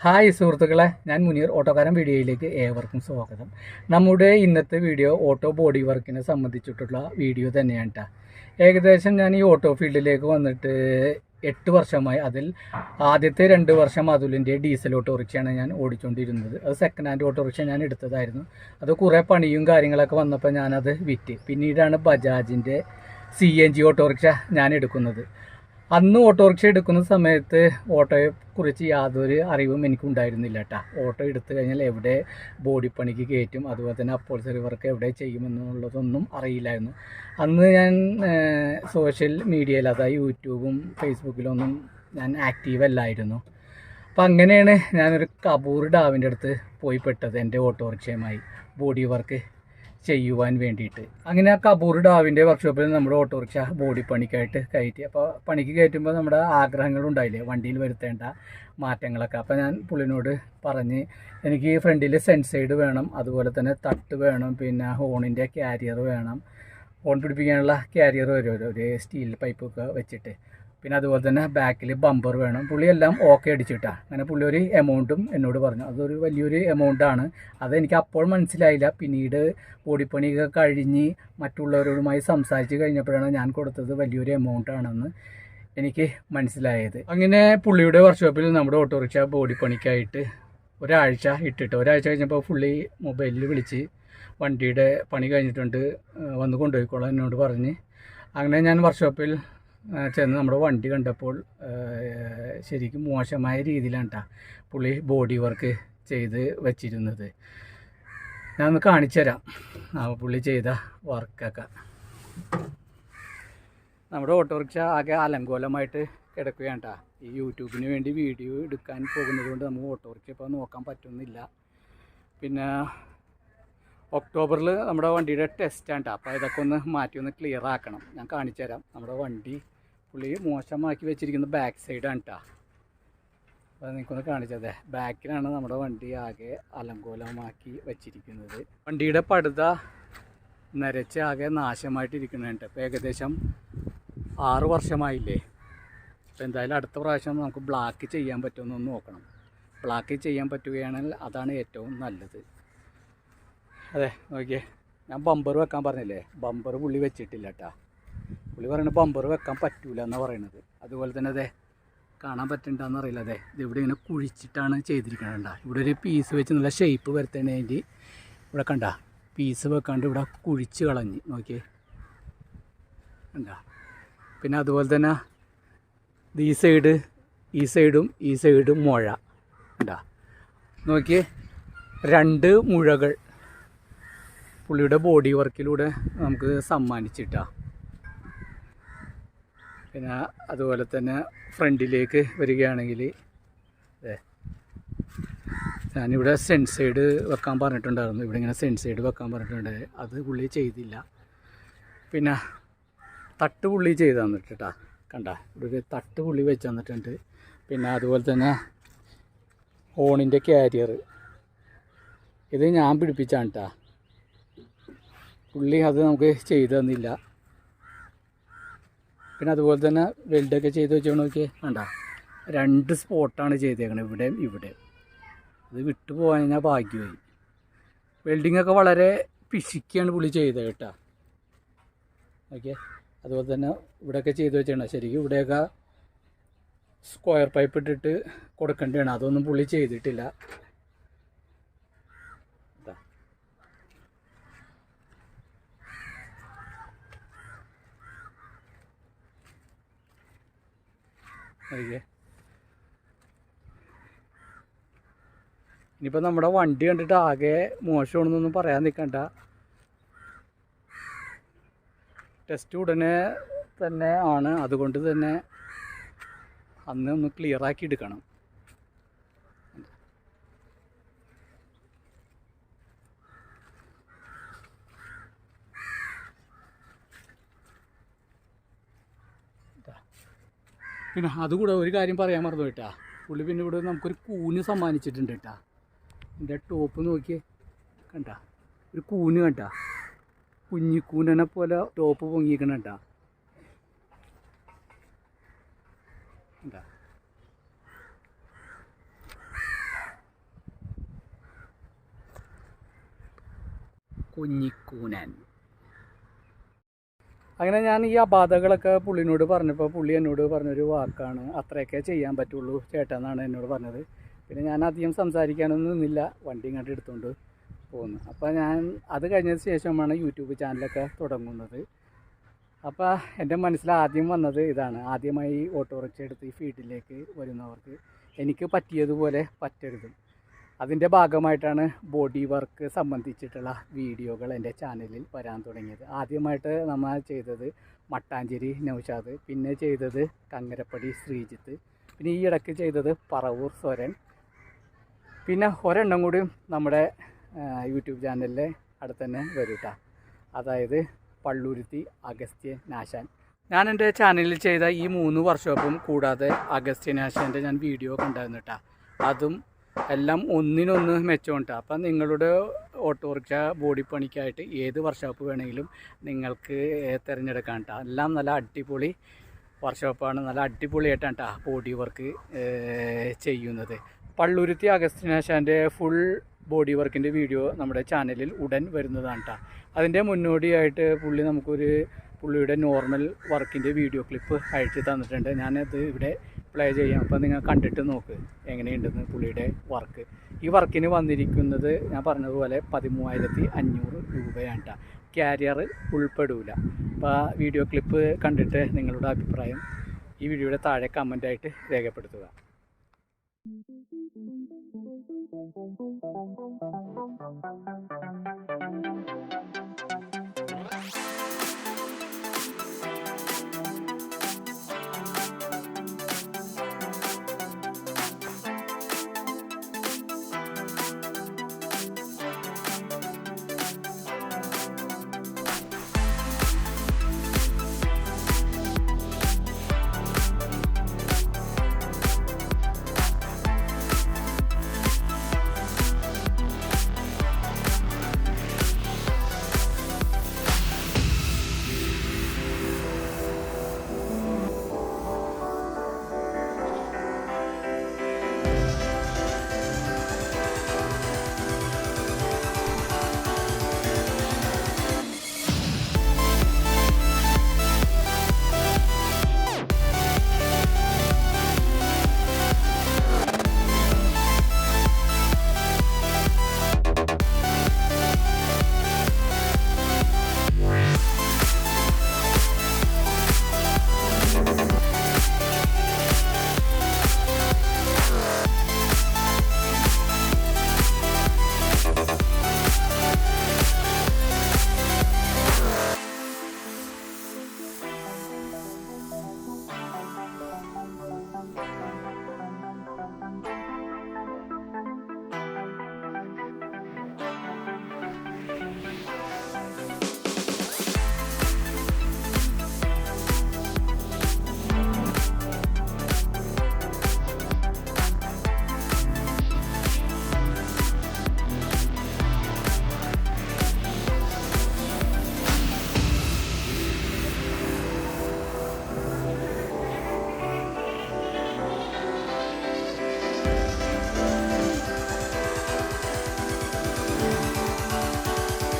Hi സുഹൃത്തുക്കളെ ഞാൻ മുനീർ ഓട്ടോക്കാരൻ വീഡിയോയിലേക്ക് ഏവർക്കും സ്വാഗതം. നമ്മുടെ ഇന്നത്തെ വീഡിയോ ഓട്ടോ ബോഡി വർക്കിനെ സംബന്ധിച്ചിട്ടുള്ള വീഡിയോ തന്നെയാണ് കേട്ടോ ഏകദേശം ഞാൻ ഈ ഓട്ടോ ഫീൽഡിലേക്ക് വന്നിട്ട് എട്ട് വർഷമായി അതിൽ ആദ്യത്തെ രണ്ട് വർഷം അതുലിന്റെ ഡീസൽ ഓട്ടോറിക്ഷയാണ് ഞാൻ ഓടിച്ചുകൊണ്ടിരുന്നത് അത് സെക്കൻഡ് ഹാൻഡ് ഓട്ടോറിക്ഷ ഞാൻ എടുത്തതായിരുന്നു. അത് കുറേ പണിയും കാര്യങ്ങളൊക്കെ വന്നപ്പോൾ ഞാനത് വിറ്റ്. പിന്നീടാണ് ബജാജിന്റെ സി എൻ ജി ഓട്ടോറിക്ഷ ഞാൻ എടുക്കുന്നത്. അന്ന് ഓട്ടോറിക്ഷ എടുക്കുന്ന സമയത്ത് ഓട്ടോയെ കുറിച്ച് യാതൊരു അറിവും എനിക്കുണ്ടായിരുന്നില്ല കേട്ടോ ഓട്ടോ എടുത്തു കഴിഞ്ഞാൽ എവിടെ ബോഡി പണിക്ക് കയറ്റും അതുപോലെ തന്നെ അപ്പോൾസറി വർക്ക് എവിടെ ചെയ്യുമെന്നുള്ളതൊന്നും അറിയില്ലായിരുന്നു. അന്ന് ഞാൻ സോഷ്യൽ മീഡിയയിൽ അതായത് യൂട്യൂബും ഫേസ്ബുക്കിലൊന്നും ഞാൻ ആക്റ്റീവ് അല്ലായിരുന്നു. അപ്പം അങ്ങനെയാണ് ഞാനൊരു കബൂർ ഡാവിന്റെ അടുത്ത് പോയി പെട്ടത് എന്റെ ഓട്ടോറിക്ഷയുമായി. ബോഡി വർക്ക് ചെയ്യുവാൻ വേണ്ടിയിട്ട്. അങ്ങനെ ആ കബൂർ ഡാവിന്റെ വർക്ക്ഷോപ്പിൽ നമ്മുടെ ഓട്ടോറിക്ഷ ബോഡി പണിക്കായിട്ട് കയറ്റി. അപ്പോൾ പണിക്ക് കയറ്റുമ്പോൾ നമ്മുടെ ആഗ്രഹങ്ങൾ ആഗ്രഹങ്ങളുണ്ടായില്ലേ? വണ്ടിയിൽ വരുത്തേണ്ട മാറ്റങ്ങളൊക്കെ. അപ്പോൾ ഞാൻ പുള്ളിനോട് പറഞ്ഞ് എനിക്ക് ഫ്രണ്ടിൽ സെൻസൈഡ് വേണം അതുപോലെ തന്നെ തട്ട് വേണം പിന്നെ ഹോണിന്റെ ക്യാരിയർ വേണം. ഹോൺ പിടിപ്പിക്കാനുള്ള ക്യാരിയർ വരും ഒരു സ്റ്റീൽ പൈപ്പൊക്കെ വെച്ചിട്ട്. പിന്നെ അതുപോലെ തന്നെ ബാക്കിൽ ബമ്പർ വേണം. പുള്ളി എല്ലാം ഓക്കെ അടിച്ചിട്ടാണ് അങ്ങനെ പുള്ളി ഒരു എമൗണ്ടും എന്നോട് പറഞ്ഞു. അതൊരു വലിയൊരു എമൗണ്ടാണ് അതെനിക്ക് അപ്പോൾ മനസ്സിലായില്ല. പിന്നീട് ഓടിപ്പണിയൊക്കെ കഴിഞ്ഞ് മറ്റുള്ളവരോടുമായി സംസാരിച്ച് കഴിഞ്ഞപ്പോഴാണ് ഞാൻ കൊടുത്തത് വലിയൊരു എമൗണ്ട് ആണെന്ന് എനിക്ക് മനസ്സിലായത്. അങ്ങനെ പുള്ളിയുടെ വർക്ക്ഷോപ്പിൽ നമ്മുടെ ഓട്ടോറിക്ഷ ബോഡി പണിക്കായിട്ട് ഒരാഴ്ച ഇട്ടിട്ട് ഒരാഴ്ച കഴിഞ്ഞപ്പോൾ പുള്ളി മൊബൈലിൽ വിളിച്ച് വണ്ടിയുടെ പണി കഴിഞ്ഞിട്ടുണ്ട് വന്ന് കൊണ്ടുപോയിക്കോളാം എന്നോട് പറഞ്ഞ്. അങ്ങനെ ഞാൻ വർക്ക്ഷോപ്പിൽ ചെന്ന് നമ്മുടെ വണ്ടി കണ്ടപ്പോൾ ശരിക്കും മോശമായ രീതിയിലാണ് കേട്ടോ പുള്ളി ബോഡി വർക്ക് ചെയ്ത് വച്ചിരുന്നത്. ഞാൻ ഒന്ന് കാണിച്ചു തരാം. ആ പുള്ളി ചെയ്ത വർക്കൊക്കെ. നമ്മുടെ ഓട്ടോറിക്ഷ ആകെ അലങ്കോലമായിട്ട് കിടക്കുകയാണ് കേട്ടോ ഈ യൂട്യൂബിന് വേണ്ടി വീഡിയോ എടുക്കാൻ പോകുന്നത് കൊണ്ട് നമുക്ക് ഓട്ടോറിക്ഷ ഇപ്പോൾ നോക്കാൻ പറ്റുന്നില്ല. പിന്നെ ഒക്ടോബറിൽ നമ്മുടെ വണ്ടിയുടെ ടെസ്റ്റാണ് കേട്ടോ അപ്പോൾ ഇതൊക്കെ ഒന്ന് മാറ്റി ഒന്ന് ക്ലിയർ ആക്കണം. ഞാൻ കാണിച്ചു തരാം. നമ്മുടെ വണ്ടി പുള്ളി മോശമാക്കി വെച്ചിരിക്കുന്ന ബാക്ക് സൈഡാണ് കേട്ടോ അപ്പോൾ നിങ്ങൾക്കൊന്ന് കാണിച്ചതെ ബാക്കിലാണ് നമ്മുടെ വണ്ടി ആകെ അലങ്കോലമാക്കി വെച്ചിരിക്കുന്നത്. വണ്ടിയുടെ പടുത നരച്ച് ആകെ നാശമായിട്ടിരിക്കുന്നുണ്ട് ഇപ്പോൾ ഏകദേശം ആറ് വർഷമായില്ലേ. അപ്പോൾ എന്തായാലും അടുത്ത പ്രാവശ്യം നമുക്ക് ബ്ലാക്ക് ചെയ്യാൻ പറ്റുമെന്നൊന്ന് നോക്കണം. ബ്ലാക്ക് ചെയ്യാൻ പറ്റുകയാണെങ്കിൽ അതാണ് ഏറ്റവും നല്ലത്. അതെ നോക്കിയേ. ഞാൻ ബമ്പർ വെക്കാൻ പറഞ്ഞില്ലേ? ബമ്പർ പുള്ളി വെച്ചിട്ടില്ല കേട്ടാ പുള്ളി പറയുന്നത് ബമ്പർ വെക്കാൻ പറ്റൂല എന്നാണ് പറയണത്. അതുപോലെ തന്നെ അതെ കാണാൻ പറ്റണ്ടെന്ന് അറിയില്ല അതെ ഇത് ഇവിടെ ഇങ്ങനെ കുഴിച്ചിട്ടാണ് ചെയ്തിരിക്കണണ്ട ഇവിടെ ഒരു പീസ് വെച്ച് നല്ല ഷേപ്പ് വരുത്തേണ്ടി ഇവിടെ കണ്ട പീസ് വെക്കാണ്ട് ഇവിടെ കുഴിച്ച് കളഞ്ഞ്. നോക്കിയേ. കണ്ട. പിന്നെ അതുപോലെ തന്നെ ഈ സൈഡ് ഈ സൈഡും ഈ സൈഡും മുഴ. കണ്ട. നോക്കിയേ രണ്ട് മുഴകൾ. പുള്ളിയുടെ ബോഡി വർക്കിലൂടെ നമുക്ക് സമ്മാനിച്ചിട്ടാ. പിന്നെ അതുപോലെ തന്നെ ഫ്രണ്ടിലേക്ക് വരികയാണെങ്കിൽ അതെ ഞാനിവിടെ സൈഡ് വെക്കാൻ പറഞ്ഞിട്ടുണ്ടായിരുന്നു. ഇവിടെ ഇങ്ങനെ സൈഡ് വെക്കാൻ പറഞ്ഞിട്ടുണ്ട്. അത് പുള്ളി ചെയ്തില്ല. പിന്നെ തട്ട് പുള്ളി ചെയ്ത് തന്നിട്ടാ കണ്ട ഇവിടെ ഒരു തട്ട് പുള്ളി വെച്ച് തന്നിട്ടുണ്ട്. പിന്നെ അതുപോലെ തന്നെ ഹോണിന്റെ ക്യാരിയർ ഇത് ഞാൻ പിടിപ്പിച്ചാണ് കേട്ടാ. പുള്ളി അത് നമുക്ക് ചെയ്തു തന്നില്ല. പിന്നെ അതുപോലെ തന്നെ വെൽഡൊക്കെ ചെയ്ത് വെച്ചോണ്ട് നോക്കിയേ. വേണ്ട രണ്ട് സ്പോട്ടാണ് ചെയ്തേക്കണത് ഇവിടെയും ഇവിടെ അത് വിട്ടു പോകാൻ കഴിഞ്ഞാൽ ഭാഗ്യമായി. വെൽഡിംഗ് ഒക്കെ വളരെ പിശിക്കാണ് പുള്ളി ചെയ്തത് കേട്ടോ. ഓക്കെ അതുപോലെ തന്നെ ഇവിടെയൊക്കെ ചെയ്ത് വെച്ചാണ് ശരിക്കും ഇവിടെയൊക്കെ സ്ക്വയർ പൈപ്പ് ഇട്ടിട്ട് കൊടുക്കേണ്ടതാണ് അതൊന്നും പുള്ളി ചെയ്തിട്ടില്ല. ഓക്കെ ഇനിയിപ്പോൾ നമ്മുടെ വണ്ടി കണ്ടിട്ട് ആകെ മോശമാണെന്നൊന്നും പറയാൻ നിൽക്കണ്ട ടെസ്റ്റ് ഉടനെ തന്നെ ആണ്. അതുകൊണ്ട് തന്നെ അന്ന് ഒന്ന് ക്ലിയറാക്കി എടുക്കണം. പിന്നെ അതുകൂടെ ഒരു കാര്യം പറയാൻ മറന്നു കേട്ടാ. പുള്ളി പിന്നെ ഇവിടെ നമുക്കൊരു കൂന് സമ്മാനിച്ചിട്ടുണ്ട് കേട്ടാ. എന്റെ ടോപ്പ് നോക്കിയേ. കണ്ട? ഒരു കൂന് കണ്ട. കുഞ്ഞിക്കൂനെ പോലെ ടോപ്പ് പൊങ്ങിയിരിക്കണം കേട്ടാ കണ്ട? കുഞ്ഞിക്കൂനൻ അങ്ങനെ ഞാൻ ഈ അബാധകളൊക്കെ പുള്ളിനോട് പറഞ്ഞപ്പോൾ പുള്ളി എന്നോട് പറഞ്ഞൊരു വാക്കാണ് അത്രയൊക്കെ ചെയ്യാൻ പറ്റുള്ളൂ ചേട്ടനാണ് എന്നോട് പറഞ്ഞത്. പിന്നെ ഞാൻ അധികം സംസാരിക്കാനൊന്നും നിന്നില്ല വണ്ടി ഇങ്ങോട്ട് എടുത്തുകൊണ്ട് പോകുന്നു അപ്പോൾ ഞാൻ അത് കഴിഞ്ഞതിന് ശേഷമാണ് യൂട്യൂബ് ചാനലൊക്കെ തുടങ്ങുന്നത്. അപ്പോൾ എന്റെ മനസ്സിൽ ആദ്യം വന്നത് ഇതാണ്. ആദ്യമായി ഓട്ടോറിക്ഷ എടുത്ത് ഈ ഫീൽഡിലേക്ക് വരുന്നവർക്ക് എനിക്ക് പറ്റിയതുപോലെ പറ്റരുത്. അതിന്റെ ഭാഗമായിട്ടാണ് ബോഡി വർക്ക് സംബന്ധിച്ചിട്ടുള്ള വീഡിയോകൾ എന്റെ ചാനലിൽ വരാൻ തുടങ്ങിയത്. ആദ്യമായിട്ട് നമ്മൾ ചെയ്തത് മട്ടാഞ്ചേരി നൗഷാദ് പിന്നെ ചെയ്തത് കങ്ങരപ്പടി ശ്രീജിത്ത് പിന്നെ ഈ ഇടയ്ക്ക് ചെയ്തത് പറവൂർ സ്വരൻ. പിന്നെ ഒരെണ്ണം കൂടി നമ്മുടെ യൂട്യൂബ് ചാനലിലെ അടുത്ത് തന്നെ വരും അതായത് പള്ളുരുത്തി അഗസ്ത്യൻ നാശാൻ. ഞാൻ എന്റെ ചാനലിൽ ചെയ്ത ഈ മൂന്ന് വർക്ക്ഷോപ്പും കൂടാതെ അഗസ്ത്യൻ നാശാന്റെ ഞാൻ വീഡിയോ കണ്ടായിരുന്നു കേട്ടോ അതും എല്ലാം ഒന്നിനൊന്ന് മെച്ചമുണ്ട്. അപ്പം നിങ്ങളുടെ ഓട്ടോറിക്ഷ ബോഡി പണിക്കായിട്ട് ഏത് വർക്ക്ഷോപ്പ് വേണമെങ്കിലും നിങ്ങൾക്ക് തിരഞ്ഞെടുക്കാം കേട്ടോ എല്ലാം നല്ല അടിപൊളി വർക്ക്ഷോപ്പാണ് നല്ല അടിപൊളിയായിട്ടാണ് കേട്ടോ ബോഡി വർക്ക് ചെയ്യുന്നത്. പള്ളുരുത്തി അഗസ്റ്റിനാശാന്റെ ഫുൾ ബോഡി വർക്കിന്റെ വീഡിയോ നമ്മുടെ ചാനലിൽ ഉടൻ വരുന്നതാണ് കേട്ടോ അതിന്റെ മുന്നോടിയായിട്ട് പുള്ളി നമുക്കൊരു പുള്ളിയുടെ നോർമൽ വർക്കിന്റെ വീഡിയോ ക്ലിപ്പ് അയച്ചു തന്നിട്ടുണ്ട്. ഞാനത് ഇവിടെ പ്ലേ ചെയ്യാം. അപ്പോൾ നിങ്ങൾ കണ്ടിട്ട് നോക്ക് എങ്ങനെയുണ്ടെന്ന് പുള്ളിയുടെ വർക്ക് ഈ വർക്കിന് വന്നിരിക്കുന്നത് ഞാൻ പറഞ്ഞതുപോലെ പതിമൂവായിരത്തി അഞ്ഞൂറ് രൂപയാണ് കേട്ടോ ക്യാരിയർ ഉൾപ്പെടില്ല അപ്പോൾ ആ വീഡിയോ ക്ലിപ്പ് കണ്ടിട്ട് നിങ്ങളുടെ അഭിപ്രായം ഈ വീഡിയോയുടെ താഴെ കമന്റായിട്ട് രേഖപ്പെടുത്തുക.